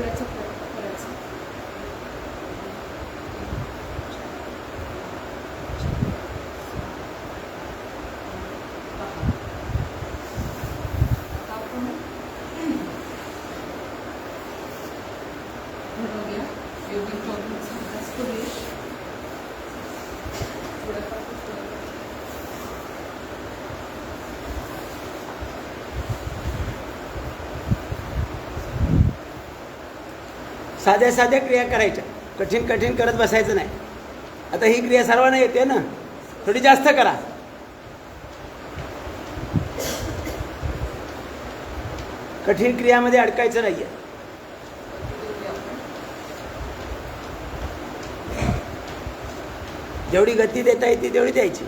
করেছে साध्या साध्या क्रिया करायच्या. कठीण कठीण करत बसायचं नाही. आता ही क्रिया सर्वांना येते ना? थोडी जास्त करा. कठीण क्रियामध्ये अडकायचं नाहीये. जेवढी गती देता येते तेवढी द्यायची.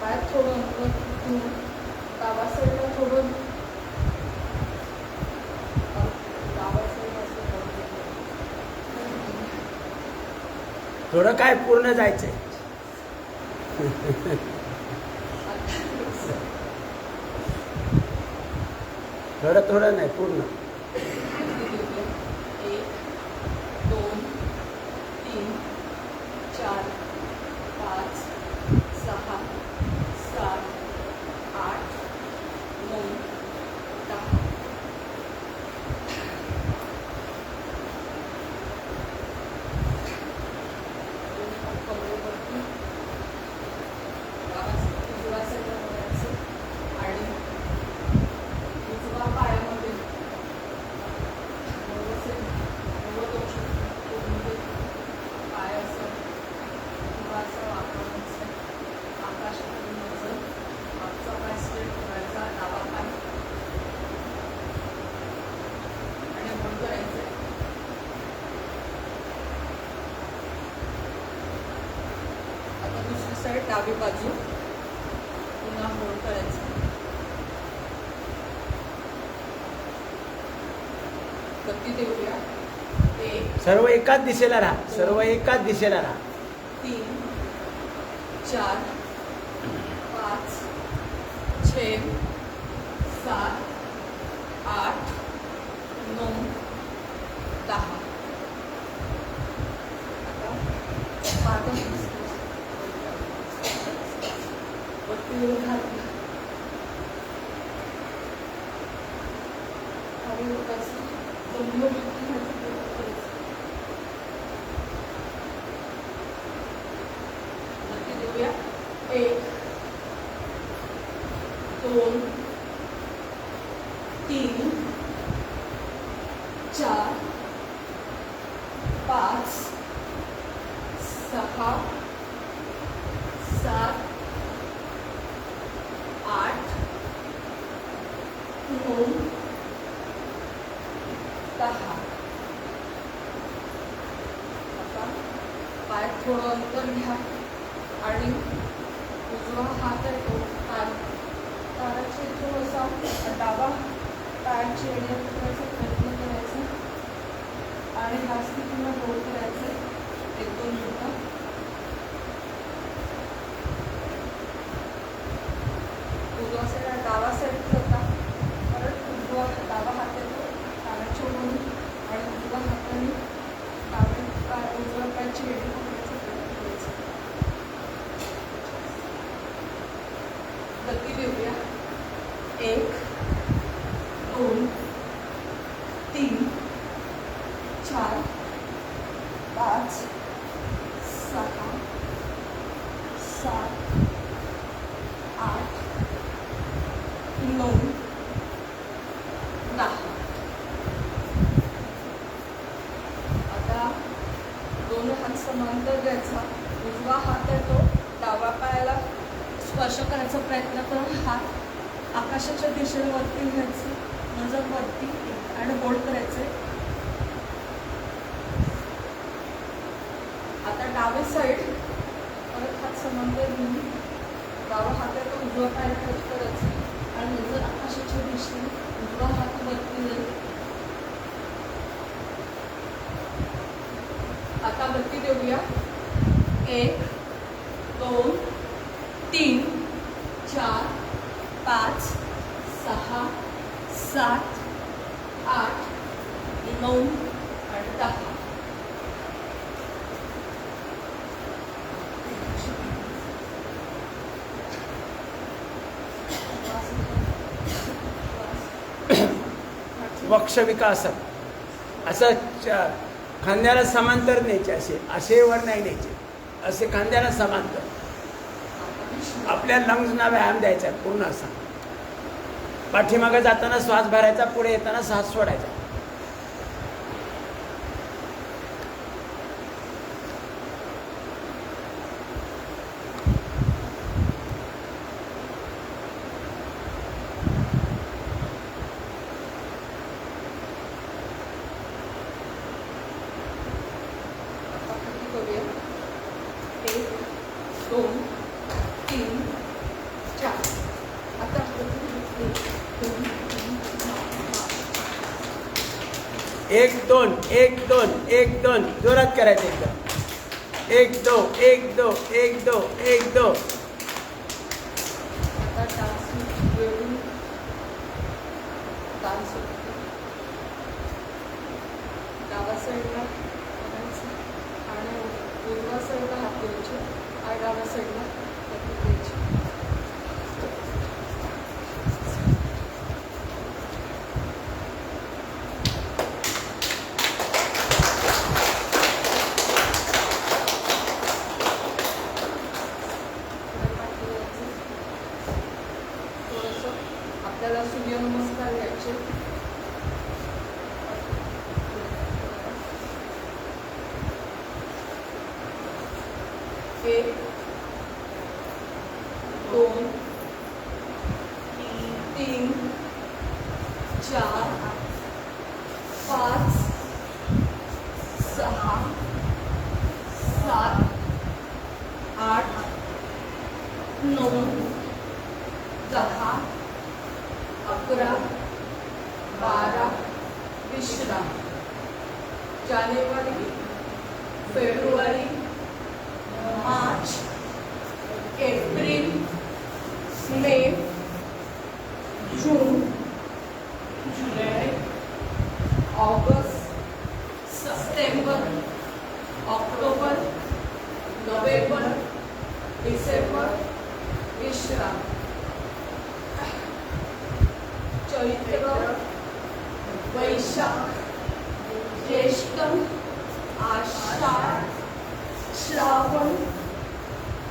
पाय सोडून मग डावा साईडला सोडून थोडं काय पूर्ण जायचंय. थोडं थोडं नाही पूर्ण. पुन्हा होल्ड करायचं। गती देऊया। एक सर्व एकाच दिशेला राहा. सर्व एकाच दिशेला राहा. तीन चार पाच छे सात पायाची चेडे करायचा प्रयत्न करायचा. आणि ह्या किंवा गोड करायचं. एक दोन मिनटं उजवा साईड डावा साईड होता परत उजवा डावा हात येतो ताराच्या वरून आणि उजवा हाताने डावे पाय उजव्या पायाची एडी पकडायचा प्रयत्न करायचा गती देऊया एक दोन तीन चार पाच सहा सात आठ नऊ दहा आता दोन हात समांतर द्यायचा उजवा हात आहे तो डाव्या पायाला स्पर्श करायचा प्रयत्न करून हात आकाशाच्या दिशेने वरती घ्यायचे नजर वरती आणि होल्ड करायचे आता डावे साईड परत हात समांतर घेऊन डावा हात आहे तो उजवा पाय टच करायचा आणि नजर आकाशाच्या दिशेने उजवा हात वरती जाईल. आता बत्ती देऊया. एक दोन तीन चार पाच सहा सात आठ नऊ आणि दहा. वक्षविकासक असं च- खांद्याला समांतर न्यायचे असे असे वर नाही न्यायचे. असे खांद्याला समांतर. आपल्या लंग्सना व्यायाम द्यायचा पूर्ण असा. पाठीमागे जाताना श्वास भरायचा पुढे येताना श्वास सोडायचा. एक दोन एक दोन जोरात करायचं एकदम। एक दो एक दो एक दो एक दो। डावा साईडला करायचं आणि उजव्या साईडला हात द्यायचे आणि डाव्या साईडला हात द्यायचे थोडंसं आपल्याला सूर्यनमस्कार घ्यायचे एक दोन तीन चार पाच सहा सात आठ नऊ दहा अकरा बारा विश्राम जानेवारी फेब्रुवारी मार्च एप्रिल मे जून जुलै ऑगस्ट सप्टेंबर ऑक्टोबर नोव्हेंबर डिसेंबर विश्राम चैत्र वैशाख ज्येष्ठ आषाढ श्रावण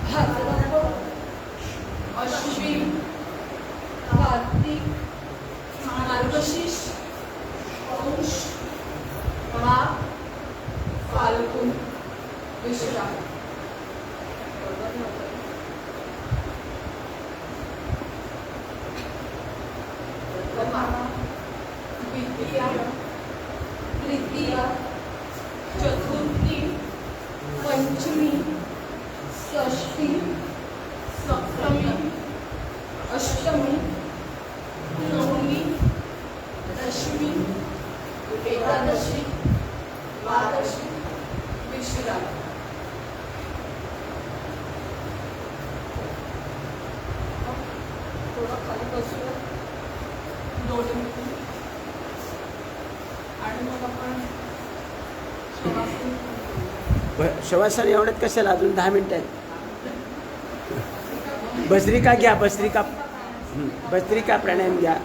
भाद्रपद अश्विन कार्तिक मार्गशीर्ष पौष माघ फाल्गुन विश्राम थोडं खाली बसूया दोन मिनिट. आणि मग आपण शवासन शवासन एवढ्यात कशाला? अजून दहा मिनिटं आहेत. भस्त्रिका घ्या भस्त्रिका हं, भस्त्रिका प्राणायाम घ्या.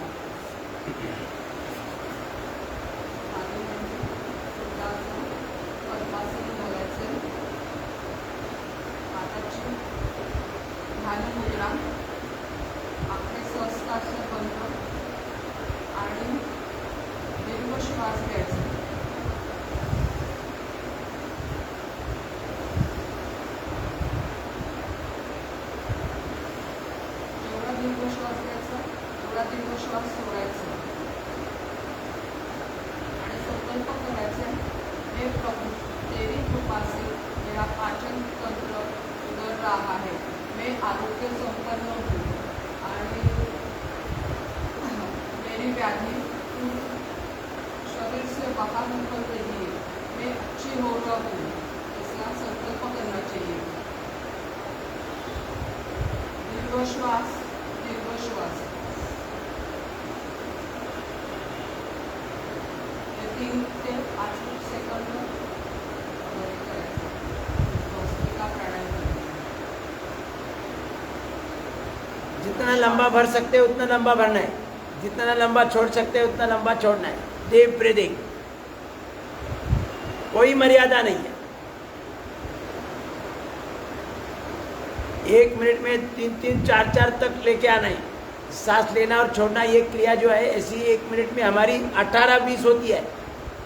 शरीर से बाहर निकल रही है मैं अच्छी हो। रहा हूँ संकल्प करना चाहिए। दीर्घ श्वास दीर्घ श्वास हे तीन ते पाच करायचा. जितना लंबा भर सकते हैं, उतना लंबा भरना है। जितना लंबा छोड़ सकते हैं उतना लंबा छोड़ना है। डीप ब्रीदिंग कोई मर्यादा नहीं है। एक मिनट में तीन तीन चार चार तक लेके आना है। सांस लेना और छोड़ना ये क्रिया जो है ऐसी एक मिनट में हमारी अठारह बीस होती है।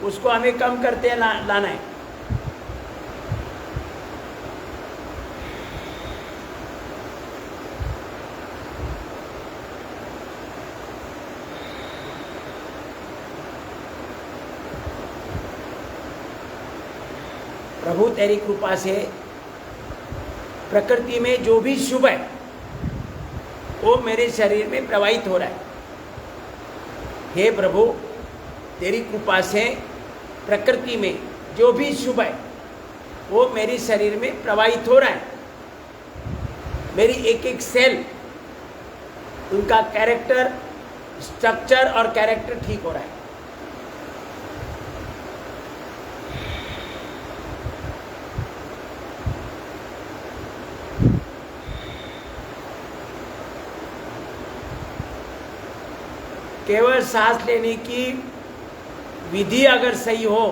उसको हमें कम करते हैं ला, लाना है। प्रभु तेरी कृपा से प्रकृति में जो भी शुभ है, वो मेरे शरीर में प्रवाहित हो रहा है। हे प्रभु, तेरी कृपा से प्रकृति में जो भी शुभ है, वो मेरे शरीर में प्रवाहित हो रहा है। मेरी एक एक सेल, उनका कैरेक्टर स्ट्रक्चर और कैरेक्टर ठीक हो रहा है। केवल सांस लेने की विधि अगर सही हो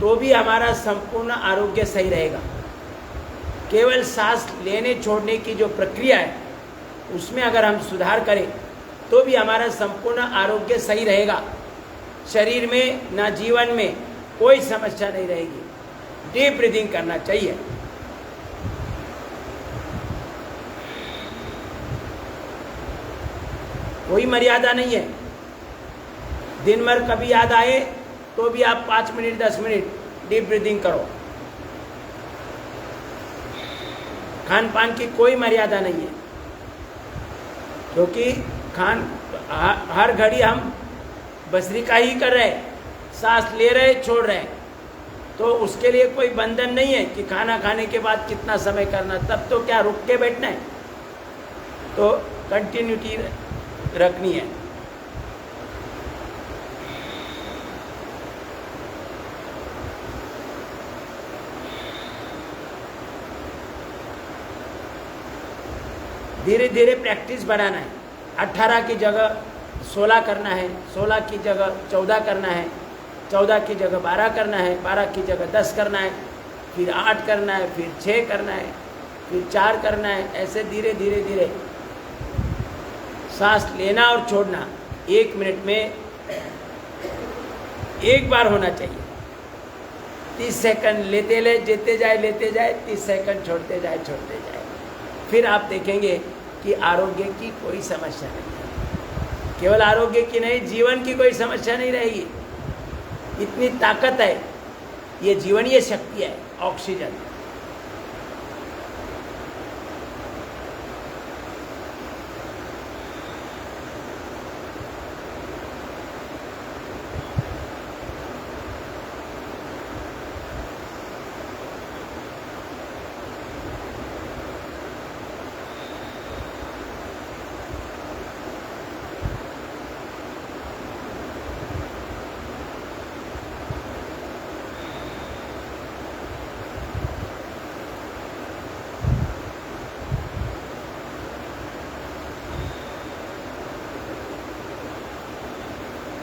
तो भी हमारा संपूर्ण आरोग्य सही रहेगा। केवल सांस लेने छोड़ने की जो प्रक्रिया है, उसमें अगर हम सुधार करें तो भी हमारा संपूर्ण आरोग्य सही रहेगा। शरीर में ना जीवन में कोई समस्या नहीं रहेगी। डीप ब्रीदिंग करना चाहिए। कोई मर्यादा नहीं है। दिन भर कभी याद आए तो भी आप पाँच मिनट, दस मिनट डीप ब्रीदिंग करो। खान पान की कोई मर्यादा नहीं है। क्योंकि खान हर घड़ी हम बसरी का ही कर रहे सांस ले रहे छोड़ रहे तो उसके लिए कोई बंधन नहीं है कि खाना खाने के बाद कितना समय करना, तब तो क्या रुक के बैठना है? तो कंटिन्यूटी रखनी है। धीरे धीरे प्रैक्टिस बढ़ाना है। अट्ठारह की जगह सोलह करना है, सोलह की जगह चौदह करना है, चौदह की जगह बारह करना है, बारह की जगह दस करना है, फिर आठ करना है, फिर छः करना है, फिर चार करना है, ऐसे धीरे धीरे धीरे सांस लेना और छोड़ना, एक मिनट में एक बार होना चाहिए। तीस सेकंड लेते ले लेते जाए लेते जाए, तीस सेकंड छोड़ते जाए छोड़ते जाए। फिर आप देखेंगे कि आरोग्य की कोई समस्या नहीं केवल आरोग्य की नहीं, जीवन की कोई समस्या नहीं रहेगी। इतनी ताकत है, ये जीवनीय शक्ति है, ऑक्सीजन।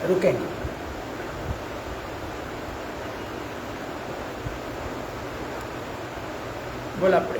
रुकेंगे बोला पुढे